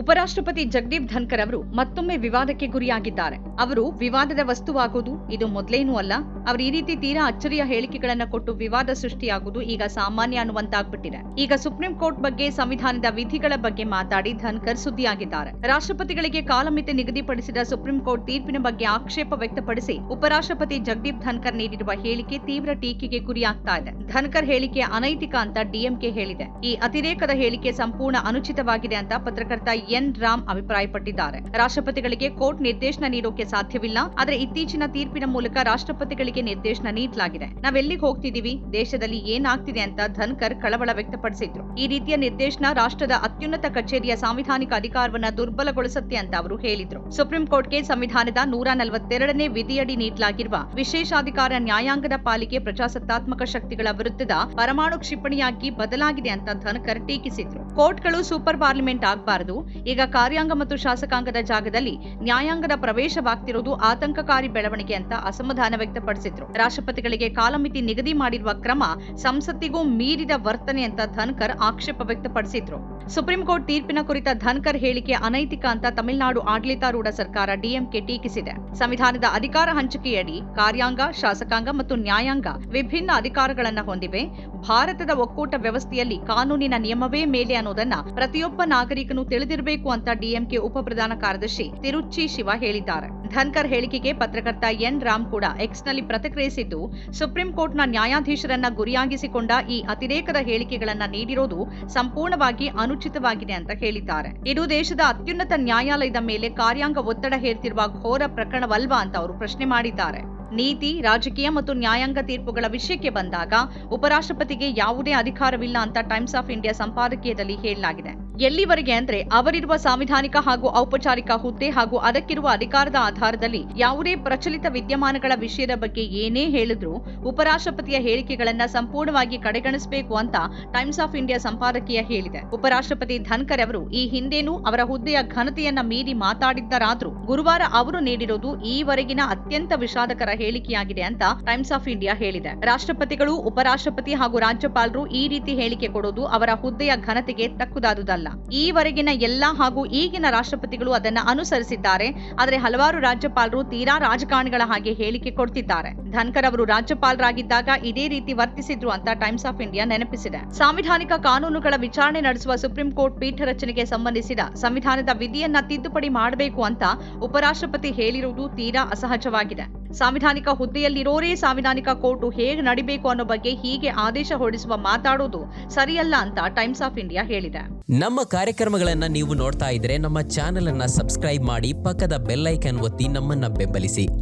ಉಪರಾಷ್ಟ್ರಪತಿ ಜಗದೀಪ್ ಧನ್ಕರ್ ಅವರು ಮತ್ತೊಮ್ಮೆ ವಿವಾದಕ್ಕೆ ಗುರಿಯಾಗಿದ್ದಾರೆ. ಅವರು ವಿವಾದದ ವಸ್ತುವಾಗುವುದು ಇದು ಮೊದಲೇನೂ ಅಲ್ಲ, ಅವರು ಈ ರೀತಿ ತೀರಾ ಅಚ್ಚರಿಯ ಹೇಳಿಕೆಗಳನ್ನ ಕೊಟ್ಟು ವಿವಾದ ಸೃಷ್ಟಿಯಾಗುವುದು ಈಗ ಸಾಮಾನ್ಯ ಅನ್ನುವಂತಾಗ್ಬಿಟ್ಟಿದೆ. ಈಗ ಸುಪ್ರೀಂ ಕೋರ್ಟ್ ಬಗ್ಗೆ, ಸಂವಿಧಾನದ ವಿಧಿಗಳ ಬಗ್ಗೆ ಮಾತಾಡಿ ಧನ್ಕರ್ ಸುದ್ದಿಯಾಗಿದ್ದಾರೆ. ರಾಷ್ಟ್ರಪತಿಗಳಿಗೆ ಕಾಲಮಿತಿ ನಿಗದಿಪಡಿಸಿದ ಸುಪ್ರೀಂ ಕೋರ್ಟ್ ತೀರ್ಪಿನ ಬಗ್ಗೆ ಆಕ್ಷೇಪ ವ್ಯಕ್ತಪಡಿಸಿ ಉಪರಾಷ್ಟ್ರಪತಿ ಜಗದೀಪ್ ಧನ್ಕರ್ ನೀಡಿರುವ ಹೇಳಿಕೆ ತೀವ್ರ ಟೀಕೆಗೆ ಗುರಿಯಾಗ್ತಾ ಇದೆ. ಧನ್ಕರ್ ಹೇಳಿಕೆ ಅನೈತಿಕ ಅಂತ ಡಿಎಂಕೆ ಹೇಳಿದೆ. ಈ ಅತಿರೇಕದ ಹೇಳಿಕೆ ಸಂಪೂರ್ಣ ಅನುಚಿತವಾಗಿದೆ ಅಂತ ಪತ್ರಕರ್ತ ಎನ್ ರಾಮ್ ಅಭಿಪ್ರಾಯಪಟ್ಟಿದ್ದಾರೆ. ರಾಷ್ಟ್ರಪತಿಗಳಿಗೆ ಕೋರ್ಟ್ ನಿರ್ದೇಶನ ನೀಡೋಕೆ ಸಾಧ್ಯವಿಲ್ಲ, ಆದರೆ ಇತ್ತೀಚಿನ ತೀರ್ಪಿನ ಮೂಲಕ ರಾಷ್ಟ್ರಪತಿಗಳಿಗೆ ನಿರ್ದೇಶನ ನೀಡಲಾಗಿದೆ. ನಾವೆಲ್ಲಿಗೆ ಹೋಗ್ತಿದೀವಿ ದೇಶದಲ್ಲಿ ಏನಾಗ್ತಿದೆ ಅಂತ ಧನ್ಕರ್ ಕಳವಳ ವ್ಯಕ್ತಪಡಿಸಿದ್ರು. ಈ ರೀತಿಯ ನಿರ್ದೇಶನ ರಾಷ್ಟ್ರದ ಅತ್ಯುನ್ನತ ಕಚೇರಿಯ ಸಾಂವಿಧಾನಿಕ ಅಧಿಕಾರವನ್ನ ದುರ್ಬಲಗೊಳಿಸುತ್ತೆ ಅಂತ ಅವರು ಹೇಳಿದ್ರು. ಸುಪ್ರೀಂ ಕೋರ್ಟ್ಗೆ ಸಂವಿಧಾನದ ನೂರ ನಲವತ್ತೆರಡನೇ ವಿಧಿಯಡಿ ನೀಡಲಾಗಿರುವ ವಿಶೇಷಾಧಿಕಾರ ನ್ಯಾಯಾಂಗದ ಪಾಲಿಕೆ ಪ್ರಜಾಸತ್ತಾತ್ಮಕ ಶಕ್ತಿಗಳ ವಿರುದ್ಧದ ಪರಮಾಣು ಕ್ಷಿಪಣಿಯಾಗಿ ಬದಲಾಗಿದೆ ಅಂತ ಧನ್ಕರ್ ಟೀಕಿಸಿದ್ರು. ಕೋರ್ಟ್ಗಳು ಸೂಪರ್ ಪಾರ್ಲಿಮೆಂಟ್ ಆಗಬಾರದು ಈಗ ಕಾರ್ಯಾಂಗ ಮತ್ತು ಶಾಸಕಾಂಗದ ಜಾಗದಲ್ಲಿ ನ್ಯಾಯಾಂಗದ ಪ್ರವೇಶವಾಗ್ತಿರುವುದು ಆತಂಕಕಾರಿ ಬೆಳವಣಿಗೆ ಅಂತ ಅಸಮಾಧಾನ ವ್ಯಕ್ತಪಡಿಸಿದ್ರು. ರಾಷ್ಟ್ರಪತಿಗಳಿಗೆ ಕಾಲಮಿತಿ ನಿಗದಿ ಮಾಡಿರುವ ಕ್ರಮ ಸಂಸತ್ತಿಗೂ ಮೀರಿದ ವರ್ತನೆ ಅಂತ ಧನ್ಕರ್ ಆಕ್ಷೇಪ ವ್ಯಕ್ತಪಡಿಸಿದ್ರು. ಸುಪ್ರೀಂ ಕೋರ್ಟ್ ತೀರ್ಪಿನ ಕುರಿತ ಧನ್ಕರ್ ಹೇಳಿಕೆ ಅನೈತಿಕ ಅಂತ ತಮಿಳುನಾಡು ಆಡಳಿತಾರೂಢ ಸರ್ಕಾರ ಡಿಎಂಕೆ ಟೀಕಿಸಿದೆ. ಸಂವಿಧಾನದ ಅಧಿಕಾರ ಹಂಚಿಕೆಯಡಿ ಕಾರ್ಯಾಂಗ, ಶಾಸಕಾಂಗ ಮತ್ತು ನ್ಯಾಯಾಂಗ ವಿಭಿನ್ನ ಅಧಿಕಾರಗಳನ್ನ ಹೊಂದಿವೆ. ಭಾರತದ ಒಕ್ಕೂಟ ವ್ಯವಸ್ಥೆಯಲ್ಲಿ ಕಾನೂನಿನ ನಿಯಮವೇ ಮೇಲೆ ಅನ್ನೋದನ್ನ ಪ್ರತಿಯೊಬ್ಬ ನಾಗರಿಕನು ತಿಳಿದಿರಬೇಕು ಅಂತ ಡಿಎಂಕೆ ಉಪಪ್ರಧಾನ ಕಾರ್ಯದರ್ಶಿ ತಿರುಚಿ ಶಿವ ಹೇಳಿದ್ದಾರೆ. ಧನ್ಕರ್ ಹೇಳಿಕೆಗೆ ಪತ್ರಕರ್ತ ಎನ್ ರಾಮ್ ಕೂಡ ಎಕ್ಸ್ನಲ್ಲಿ ಪ್ರತಿಕ್ರಿಯಿಸಿದ್ದು, ಸುಪ್ರೀಂ ಕೋರ್ಟ್ನ ನ್ಯಾಯಾಧೀಶರನ್ನ ಗುರಿಯಾಗಿಸಿಕೊಂಡ ಈ ಅತಿರೇಕದ ಹೇಳಿಕೆಗಳನ್ನ ನೀಡಿರೋದು ಸಂಪೂರ್ಣವಾಗಿ ಅನುಚಿತವಾಗಿದೆ ಅಂತ ಹೇಳಿದ್ದಾರೆ. ಇದು ದೇಶದ ಅತ್ಯುನ್ನತ ನ್ಯಾಯಾಲಯದ ಮೇಲೆ ಕಾರ್ಯಾಂಗ ಒತ್ತಡ ಹೇರ್ತಿರುವ ಘೋರ ಪ್ರಕರಣವಲ್ವಾ ಅಂತ ಅವರು ಪ್ರಶ್ನೆ ಮಾಡಿದ್ದಾರೆ. ನೀತಿ, ರಾಜಕೀಯ ಮತ್ತು ನ್ಯಾಯಾಂಗ ತೀರ್ಪುಗಳ ವಿಷಯಕ್ಕೆ ಬಂದಾಗ ಉಪರಾಷ್ಟ್ರಪತಿಗೆ ಯಾವುದೇ ಅಧಿಕಾರವಿಲ್ಲ ಅಂತ ಟೈಮ್ಸ್ ಆಫ್ ಇಂಡಿಯಾ ಸಂಪಾದಕೀಯದಲ್ಲಿ ಹೇಳಲಾಗಿದೆ. ಎಲ್ಲಿವರೆಗೆ ಅಂದ್ರೆ ಅವರಿರುವ ಸಾಂವಿಧಾನಿಕ ಹಾಗೂ ಔಪಚಾರಿಕ ಹುದ್ದೆ ಹಾಗೂ ಅದಕ್ಕಿರುವ ಅಧಿಕಾರದ ಆಧಾರದಲ್ಲಿ ಯಾವುದೇ ಪ್ರಚಲಿತ ವಿದ್ಯಮಾನಗಳ ವಿಷಯದ ಬಗ್ಗೆ ಏನೇ ಹೇಳಿದ್ರೂ ಉಪರಾಷ್ಟ್ರಪತಿಯ ಹೇಳಿಕೆಗಳನ್ನ ಸಂಪೂರ್ಣವಾಗಿ ಕಡೆಗಣಿಸಬೇಕು ಅಂತ ಟೈಮ್ಸ್ ಆಫ್ ಇಂಡಿಯಾ ಸಂಪಾದಕೀಯ ಹೇಳಿದೆ. ಉಪರಾಷ್ಟ್ರಪತಿ ಧನ್ಕರ್ ಅವರು ಈ ಹಿಂದೆನೂ ಅವರ ಹುದ್ದೆಯ ಘನತೆಯನ್ನ ಮೀರಿ ಮಾತಾಡಿದ್ದರಾದ್ರೂ ಗುರುವಾರ ಅವರು ನೀಡಿರೋದು ಈವರೆಗಿನ ಅತ್ಯಂತ ವಿಷಾದಕರ ಹೇಳಿಕೆಯಾಗಿದೆ ಅಂತ ಟೈಮ್ಸ್ ಆಫ್ ಇಂಡಿಯಾ ಹೇಳಿದೆ. ರಾಷ್ಟ್ರಪತಿಗಳು, ಉಪರಾಷ್ಟ್ರಪತಿ ಹಾಗೂ ರಾಜ್ಯಪಾಲರು ಈ ರೀತಿ ಹೇಳಿಕೆ ಕೊಡೋದು ಅವರ ಹುದ್ದೆಯ ಘನತೆಗೆ ತಕ್ಕುದಾದುದಲ್ಲ. ಈವರೆಗಿನ ಎಲ್ಲಾ ಹಾಗೂ ಈಗಿನ ರಾಷ್ಟ್ರಪತಿಗಳು ಅದನ್ನ ಅನುಸರಿಸಿದ್ದಾರೆ. ಆದರೆ ಹಲವಾರು ರಾಜ್ಯಪಾಲರು ತೀರಾ ರಾಜಕಾರಣಿಗಳ ಹಾಗೆ ಹೇಳಿಕೆ ಕೊಡ್ತಿದ್ದಾರೆ. ಧನ್ಕರ್ ಅವರು ರಾಜ್ಯಪಾಲರಾಗಿದ್ದಾಗ ಇದೇ ರೀತಿ ವರ್ತಿಸಿದ್ರು ಅಂತ ಟೈಮ್ಸ್ ಆಫ್ ಇಂಡಿಯಾ ನೆನಪಿಸಿದೆ. ಸಾಂವಿಧಾನಿಕ ಕಾನೂನುಗಳ ವಿಚಾರಣೆ ನಡೆಸುವ ಸುಪ್ರೀಂ ಕೋರ್ಟ್ ಪೀಠ ರಚನೆಗೆ ಸಂಬಂಧಿಸಿದ ಸಂವಿಧಾನದ ವಿಧಿಯನ್ನ ತಿದ್ದುಪಡಿ ಮಾಡಬೇಕು ಅಂತ ಉಪರಾಷ್ಟ್ರಪತಿ ಹೇಳಿರುವುದು ತೀರಾ ಅಸಹಜವಾಗಿದೆ. ಸಾಂವಿಧಾನಿಕ ಹುದ್ದೆಯಲ್ಲಿರೋರೇ ಸಾಂವಿಧಾನಿಕ ಕೋರ್ಟು ಹೇಗೆ ನಡಿಬೇಕು ಅನ್ನೋ ಬಗ್ಗೆ ಹೀಗೆ ಆದೇಶ ಹೊರಡಿಸುವ ಮಾತಾಡೋದು ಸರಿಯಲ್ಲ ಅಂತ ಟೈಮ್ಸ್ ಆಫ್ ಇಂಡಿಯಾ ಹೇಳಿದೆ. ನಮ್ಮ ಕಾರ್ಯಕ್ರಮಗಳನ್ನ ನೀವು ನೋಡ್ತಾ ಇದ್ರೆ ನಮ್ಮ ಚಾನೆಲ್ ಅನ್ನ ಸಬ್ಸ್ಕ್ರೈಬ್ ಮಾಡಿ ಪಕ್ಕದ ಬೆಲ್ ಒತ್ತಿ ನಮ್ಮನ್ನ ಬೆಂಬಲಿಸಿ.